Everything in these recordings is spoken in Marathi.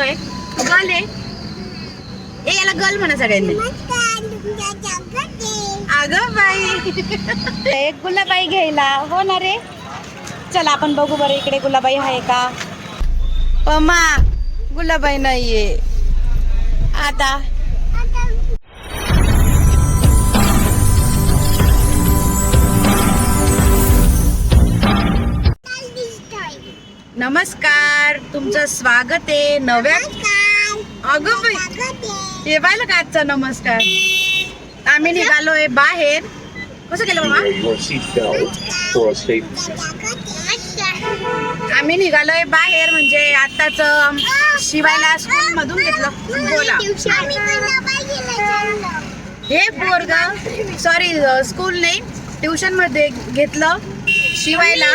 करतोय गल आहे. ए याला गल म्हणा सगळ्यांनी. अगं बाई. एक गुलाबाई घ्यायला. हो ना रे. चला आपण बघू बरं इकडे गुलाबाई आहे का. पमा गुलाबाई नाहीये. आता नमस्कार तुमचं स्वागत आहे नव्या अगं बाई हे पाहिलं का आजचा नमस्कार? आम्ही निघालोय बाहेर. कसं केलं safe आम्ही निघालोय बाहेर म्हणजे आताच शिवायला स्कूल मधून घेतलं बोला. हे पोरग सॉरी स्कूल नाही ट्युशनमध्ये घेतलं शिवायला.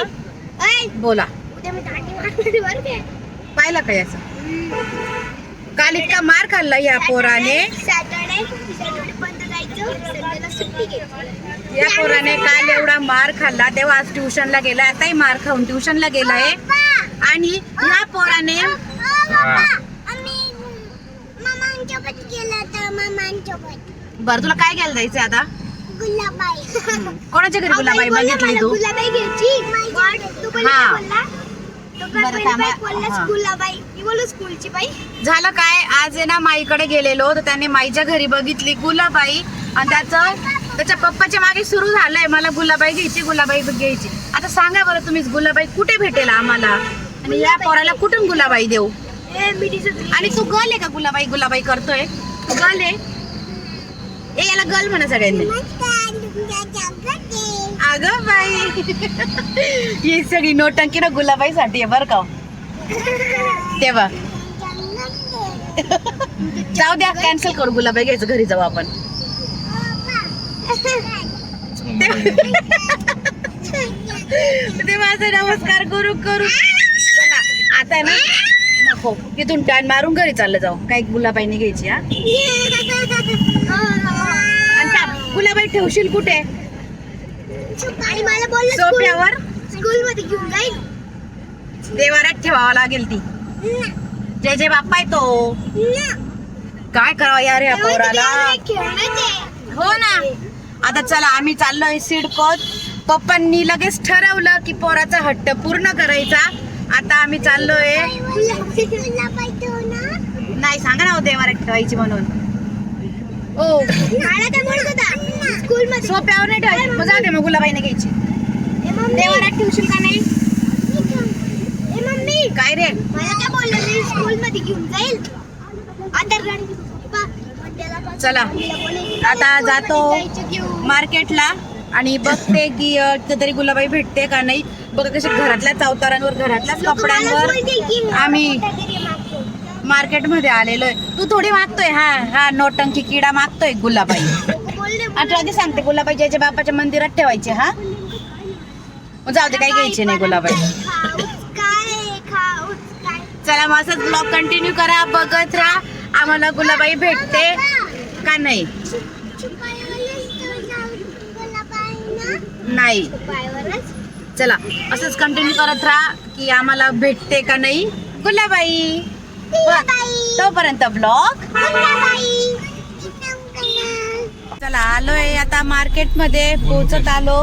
बोला. पाहिलं का याचं? काल इतका मार खाल्ला या पोराने. या पोराने काल एवढा मार खाल्ला. तेव्हा आज ट्युशनला गेला आताही मार खाऊन ट्युशनला गेलाय. आणि या पोराने बर तुला काय घ्यायला जायचंय आता? कोणाच्या घरी गुलाबाई बघितली तू? गुलाबाई हा. बरं, थांबा. हा. स्कूलची बाई. झालं काय? आज आहे ना माईकडे गेलेलो तर त्याने माईच्या घरी बघितली गुलाबाई. आणि त्याचं त्याच्या पप्पाच्या मागे सुरू झालंय मला गुलाबाई घ्यायची गुलाबाई घ्यायची. आता सांगा बरं तुम्हीच गुलाबाई कुठे भेटेल आम्हाला? आणि या पोराला कुठून गुलाबाई देऊ? ए मी दिसत आणि तू गल आहे का गुलाबाई? गुलाबाई करतोय? गल आहे. ए याला गल म्हणा सगळ्यांनी. अगं बाई. ही सगळी नोटंकी ना गुलाबाई साठी आहे बरं का हो. तेव्हा. जाऊ द्या कॅन्सल करू गुलाबाई घ्यायचं घरी जाऊ आपण. ते माझा नमस्कार करू करू. चला आता ना नको. तिथून टॅन मारून घरी चाललं जाऊ. काही गुलाबाईने घ्यायची हा. गुलाबाई ठेवशील कुठे? आणि मला बोललं सोफ्यावर? स्कूल मध्ये घेऊन जाईल. देवारात ठेवावं लागेल ती. जय जय बाप्पा तो काय करावं यार या पोराला? हो ना. आता चला आम्ही चाललोय सिडकोत. पप्पांनी लगेच ठरवलं की पोराचा हट्ट पूर्ण करायचा. आता आम्ही चाललोय. नाही सांगा ना हो देवारात ठेवायची म्हणून. ओ काय होता सोप्यावर नाही ठेवायची. मग जाऊ दे मग गुलाबाईने घ्यायची. देवारात ठेवशील का नाही? काय रे? मला काय बोललं मी स्कूल मध्ये घेऊन जाईल. आधार कार्ड पप्पा, मंडेला पाठव. चला. आता जातो. मार्केटला आणि बघते की अ, तरी गुलाबाई भेटते का नाही. बघ कशा घरातल्याच लोकं मला कपड्यांवर आम्ही मोठा घरी मागतो. मार्केटमध्ये आलेलोय तू थोडी मागतोय हा हा नोटंकी किडा मागतोय गुलाबाई. अठरा आधी सांगते गुलाबाई ज्याच्या बापाच्या मंदिरात ठेवायचे हा? मग जाऊ दे काही घ्यायचे नाही गुलाबाई. चला मग असंच ब्लॉग कंटिन्यू करा बघत राहा आम्हाला गुलाबाई भेटते का नाही? नाही. चला असंच कंटिन्यू करत राहा की आम्हाला भेटते का नाही? गुलाबाई. तोपर्यंत ब्लॉग चला आलोय आता मार्केटमध्ये पोहोचत आलो.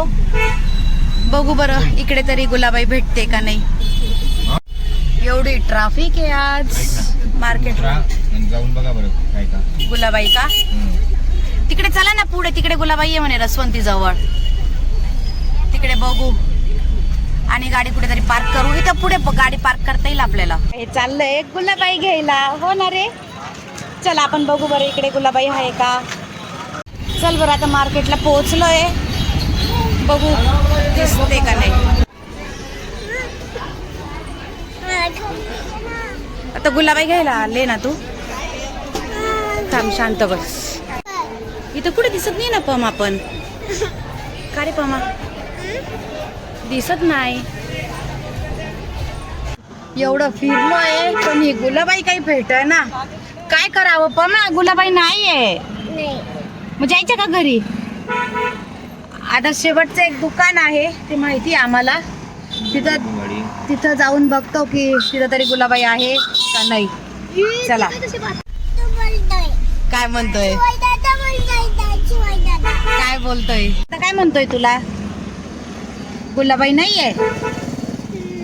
बघू बरं इकडे तरी गुलाबाई भेटते का नाही. एवढी ट्राफिक आहे आज मार्केटला जाऊन बघा बरं काय का गुलाबाई का? तिकडे चला ना पुढे तिकडे गुलाबाई आहे म्हणे रसवंती जवळ. तिकडे बघू. आणि गाडी कुठेतरी पार्क करू. इथं पुढे गाडी पार्क करता येईल आपल्याला. हे चाललंय गुलाबाई घ्यायला. हो ना रे. चला आपण बघू बरं इकडे गुलाबाई आहे का? चल बरं आता मार्केटला पोहोचलो आहे बघू दिसते का नाही. आता गुलाबाई घ्यायला आले ना तू? थांब शांत बस. इथं कुठे दिसत नाही ना पम आपण? का रे पमा? दिसत नाही. एवढं फिरलोय पण ही गुलाबाई काही भेट ना काय करावं पमा? गुलाबाई नाहीये. मग जायचं का घरी? आता शेवटचं एक दुकान आहे ते माहिती आहे आम्हाला. तिथं तिथं जाऊन बघतो की तिथं तरी गुलाबाई आहे का नाही. चला. काय म्हणतोय? काय बोलतोय? आता काय म्हणतोय तुला? गुलाबाई नाहीये?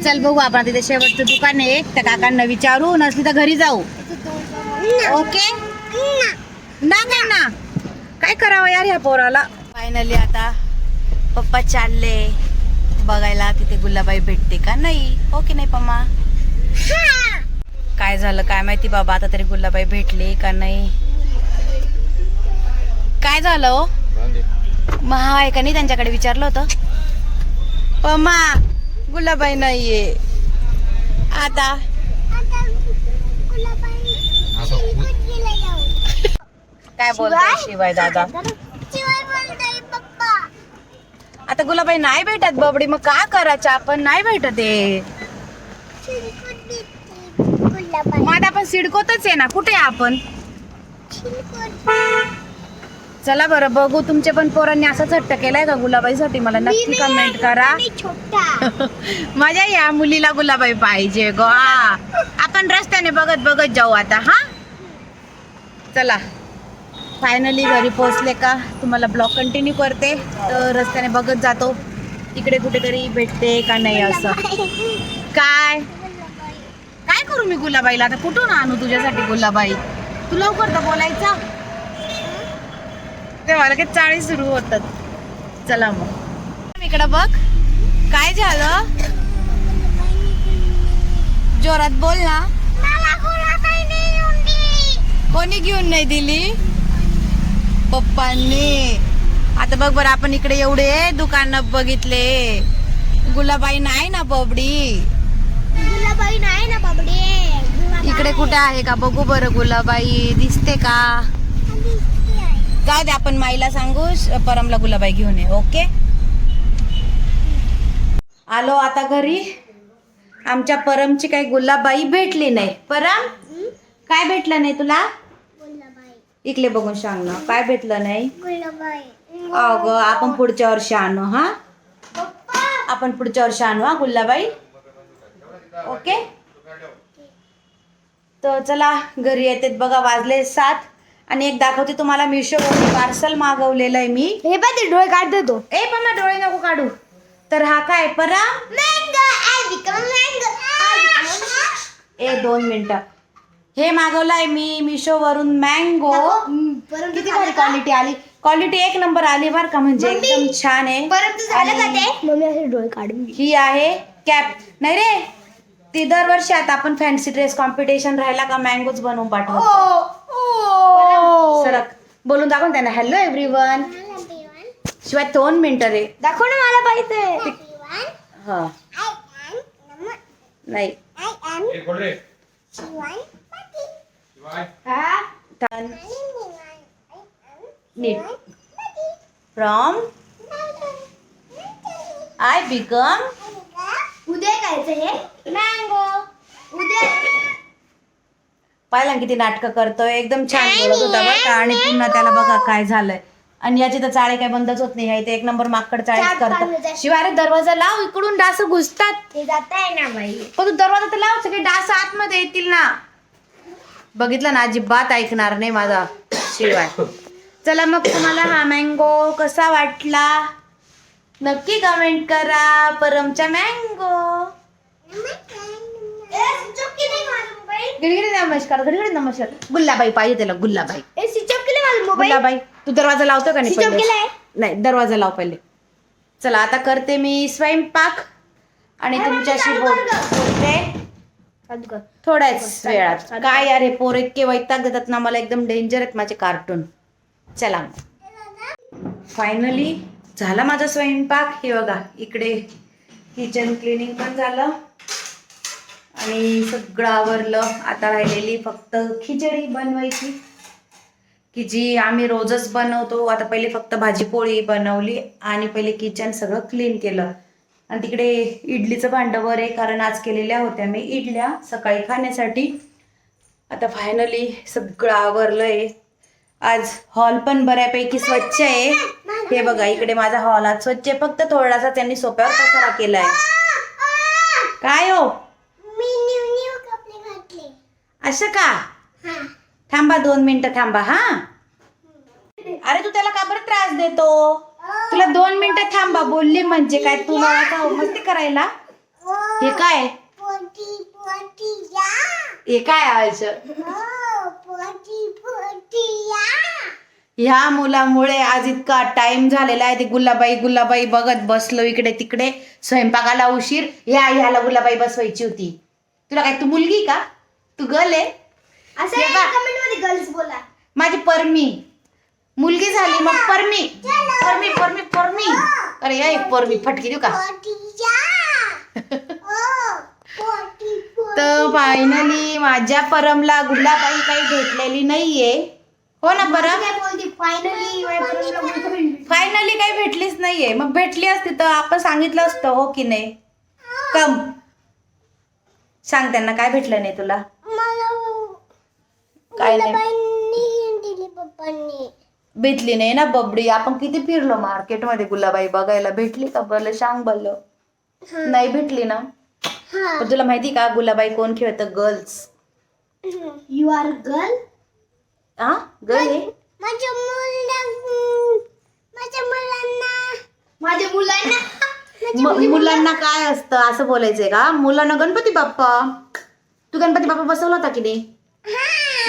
चल बघू आपण तिथे शेवटचं दुकान आहे. त्या काकांना विचारू नसली तर घरी जाऊ. ओके ना ना. काय करावं यार ह्या पोराला? फायनली आता पप्पा चालले. बघायला तिथे गुलाबाई भेटते का? नाही. ओके नाही पम्मा? काय झालं? काय माहिती बाबा आता तरी गुलाबाई भेटली का नाही? काय झालं हो? हा का नाही त्यांच्याकडे विचारलं होतं? पम्मा गुलाबाई नाहीये. आता असं उ- काय बोलतोय शिवाय दादा? आता गुलाबाई नाही भेटत बबडी मग का करायचं? आपण नाही भेटत आहे मग आता आपण सिडकोतच आहे ना कुठे आहे आपण? चला बरं बघू तुमचे पण पोरांनी असंच हट्ट केलाय का गुलाबाईसाठी? मला नक्की कमेंट करा. माझ्या या मुलीला गुलाबाई पाहिजे गो. आपण रस्त्याने बघत बघत जाऊ आता हा? चला. फायनली घरी पोहोचले का? तुम्हाला ब्लॉग कंटिन्यू करते. तर रस्त्याने बघत जातो. इकडे कुठेतरी भेटते का नाही असं. काय? काय करू मी गुलाबाईला? आता कुठून आणू तुझ्यासाठी गुलाबाई? तू लवकर तर बोलायचा. तेव्हा लगेच चाळी सुरू होतात. चला मग. इकडं बघ. काय झालं? जोरात बोल ना. कोणी घेऊन नाही दिली? पप्पांनी. आता बघ बरं आपण इकडे एवढे दुकान बघितले. गुलाबाई नाही ना बबडी? गुलाबाई नाही ना बाबडे. इकडे कुठे आहे का? बघू बरं गुलाबाई. दिसते का. जाऊ दे आपण माईला सांगू परमला गुलाबाई घेऊन ये ओके? आलो आता घरी. आमच्या परमची काही गुलाबाई भेटली नाही. परम काय भेटलं नाही तुला? इकडे बघून सांग ना काय भेटलं नाही? अगं आपण पुढच्या वर्षी आणू हा? आपण पुढच्या वर्षी आणू हा गुल्लाबाई? ओके? तर चला घरी येते बघा वाजले सात. आणि एक दाखवते तुम्हाला मिशोवरून पार्सल मागवलेलं आहे मी. हे बघ ते डोळे काढ देतो ए पण ना डोळे नको काढू. तर हा काय परा? Mango I become mango A दोन मिनिटं. हे मागवलंय मी मिशोवरून मँगो. परंतु किती भारी क्वालिटी आली. क्वालिटी एक नंबर आली बरं का म्हणजे एकदम छान आहे. परंतु झालं का ते? मम्मी असे डोळे काढून घे. ही आहे कॅप. नाही रे ती दरवर्षी आता आपण फॅन्सी ड्रेस कॉम्पिटिशन राहिला का मँगोज बनवून पाठवतो. सरक. बोलून दाखव त्यांना. हॅलो एव्हरीवन शिवाय दोन मिनिटं रे. दाखव ना मला पाहिजे हा. नाही. नीट फ्रॉम आय बिकम उद्या खायचं हे? मँगो उद्या. पाहिला ना किती नाटकं करतोय. एकदम छान बोलत होता बरं का? आणि पुन्हा त्याला बघा काय झालंय. आणि याची तर चाळे काय बंदच होत नाही. ते एक नंबर माकड पाच करतात. शिवाय अरे दरवाजा लाव. इकडून डास घुसतात. ते जात आहे ना बाई. पण तू दरवाजा तर लाव. सगळे डास आतमध्ये येतील ना. बघितलं ना अजिबात ऐकणार नाही माझा शिवाय. चला मग तुम्हाला हा मँगो कसा वाटला? नक्की कमेंट करा. परमच्या मँगो घडी नमस्कार घडी नमस्कार. गुल्लाबाई पाहिजे त्याला गुल्लाबाई. गुल्लाबाई तू दरवाजा लावतो का नाही पहिले? नाही दरवाजा लाव पहिले. चला आता करते मी स्वयंपाक. आणि तुमच्याशी बोल- बोलते. थोड्याच वेळात. काय यार हे पोर इतके वैताग देतात ना मला एकदम डेंजर आहेत माझे कार्टून चला फायनली झाला माझा स्वयंपाक. हे बघा इकडे किचन क्लिनिंग पण झालं. आणि सगळं आवरलं. आता राहिलेली फक्त खिचडी बनवायची. की जी आम्ही रोजच बनवतो. आता पहिले फक्त भाजी पोळी बनवली आणि पहिले किचन सगळं क्लीन केलं. आणि तिकडे इडलीचं भांडं वर आहे कारण आज केलेल्या होत्या मी इडल्या सकाळी खाण्यासाठी. आता फायनली सगळं आवरलं आहे आज हॉल पण बऱ्यापैकी स्वच्छ आहे. हे बघा इकडे माझा हॉल आज स्वच्छ आहे. फक्त थोडासा त्यांनी सोप्यावर पसारा केलाय. काय हो? असं का? हा. थांबा दोन मिनिटं थांबा हा. अरे तू त्याला का बरं त्रास देतो? तुला दोन मिनिटं थांबा बोलली म्हणजे काय? तुला आता मस्ती करायला. हे काय? पोटी पोटी या हे काय आवाज पोटी पोटी या ह्या मुलामुळे आज इतका टाइम झालेला आहे. ते गुलाबाई गुलाबाई बघत बसलो इकडे तिकडे. स्वयंपाकाला उशीर. ह्या ह्याला गुलाबाई बसवायची होती. तुला काय तू मुलगी का? तू गर्ल आहे? असं. कमेंटमध्ये गर्ल्स बोला. माझी परमी. मुलगी झाली मग परमी. Permit permit permit. अरे या एक परमी फटकी देऊ का? हो तर फायनली माझ्या परमला गुलाबाई काही भेटलेली नाहीये. हो ना परम? फायनली फायनली काही भेटलीच नाहीये. मग भेटली असती तर आपण सांगितलं असतं हो की नाही? कम. सांग त्यांना काय भेटलं नाही तुला? काय नाही. भेटली नाही ना बबडी. आपण किती फिरलो मार्केटमध्ये गुलाबाई बघायला. भेटली का बरं? सांग बरं. नाही भेटली ना? पण तुला माहिती का गुलाबाई कोण खेळतं? गर्ल्स यू आर गर्ल हा गर्ल आहे. माझ्या मुला माझ्या मुलांना. माझ्या मुलांना? मुलांना. काय असतं? असं बोलायचंय का? मुलांना गणपती बाप्पा. तू गणपती बाप्पा बसवला होता की नाही?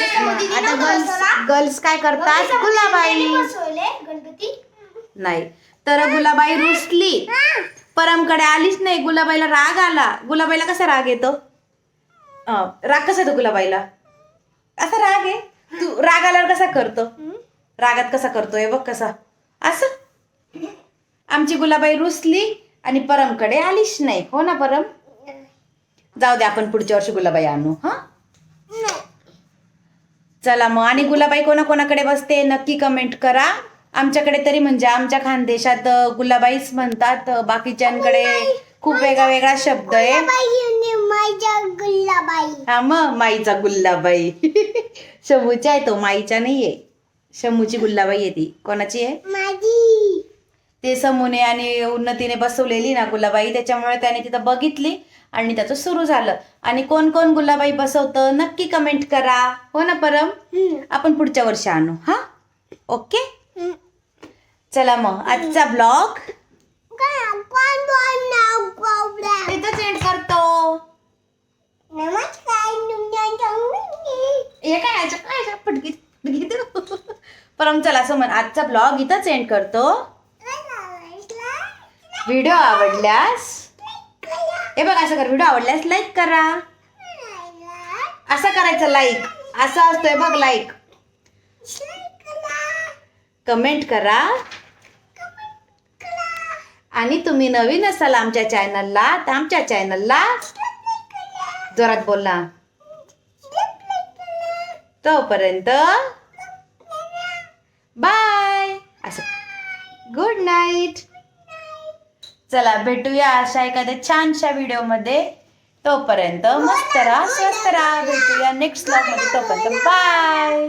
आता गर्ल्स गर्ल्स काय करतात? गुलाबाई. गणपती. नाही. तर गुलाबाई रुसली. परमकडे आलीच नाही. गुलाबाईला राग आला. गुलाबाईला कसा राग येतो? राग कसा येतो गुलाबाईला? असा राग आहे. तू राग आल्यावर कसा करतो? रागात कसा करतोय? बघ कसा. असं. आमची गुलाबाई रुसली आणि परमकडे आलीच नाही. हो ना परम? जाऊ दे आपण पुढच्या वर्षी गुलाबाई आणू हा? चला मग. आणि गुलाबाई कोणाकोणाकडे बसते? नक्की कमेंट करा. आमच्याकडे तरी म्हणजे आमच्या खानदेशात गुलाबाईच म्हणतात. बाकीच्यांकडे खूप वेगळा वेगळा शब्द आहे. हा मग माईचा गुल्लाबाई शमूचा आहे तो माईचा नाहीये. शमूची गुल्लाबाई आहे ती. कोणाची आहे? ते समूने आणि उन्नतीने बसवलेली ना गुलाबाई. त्याच्यामुळे त्याने तिथं बघितली. आणि त्याचं सुरू झालं. आणि कोण कोण गुलाबाई बसवतं नक्की कमेंट करा. हो ना परम? आपण पुढच्या वर्षी आणू हा? ओके चला मग आजचा ब्लॉग एंड करतो. हे काय फटकी. परम चला असं म्हण आजचा ब्लॉग इथंच एंड करतो. व्हिडिओ आवडल्यास हे बघ असं कर. व्हिडिओ आवडल्यास लाईक करा. असं करायचं लाईक असं असतोय बघ लाईक कमेंट करा. आणि तुम्ही नवीन असाल आमच्या चॅनलला तर आमच्या चॅनलला जोरात बोला तोपर्यंत बाय असं. गुड नाईट चला भेटूया अशा एखाद्या छानशा व्हिडिओमध्ये. तोपर्यंत मस्त राहा स्वस्त राहा. भेटूया नेक्स्ट ब्लॉगमध्ये तोपर्यंत बाय